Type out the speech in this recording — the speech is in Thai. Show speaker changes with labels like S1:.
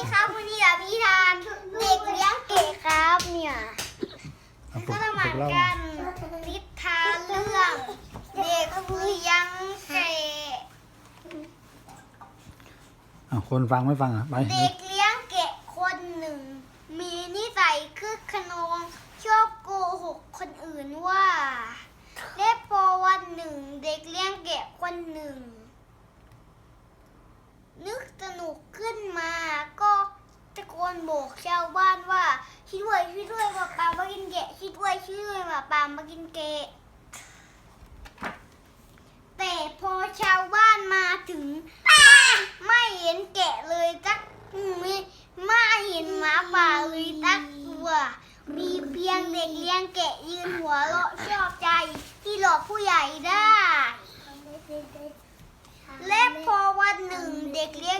S1: ดีครับวันนี้เราพิธานเด็กเลี้ยงเก๋ครับเนี่ย
S2: เอาปลุ
S1: ก็
S2: ก
S1: จะ
S2: ป
S1: มา
S2: ลุกเล่า
S1: กันนิทานเรื่อง เด็กเลี้ยงเก๋
S2: อะคนฟังไม่ฟังอะไป
S1: เด็กเลี้ยงเก๋คนหนึ่ง มีนิสัยคึกขนองชอบโกหกคนอื่นว่าและพอวันหนึ่ง เด็กเลี้ยงเก๋คนหนึ่ง ช่วยช่วยช่วยหมาป่ามากินเกะช่วยช่วยหมาป่ามากินเกะ แต่พอชาวบ้านมาถึง ไม่เห็นแกะเลยสักไม่ไม่เห็นหมาป่าเลยสักตัวมีเพียงเด็กเลี้ยงแกะยืนหัวเราะชอบใจที่หลอกผู้ใหญ่ได้ และพอวันหนึ่งเด็กเลี้ยง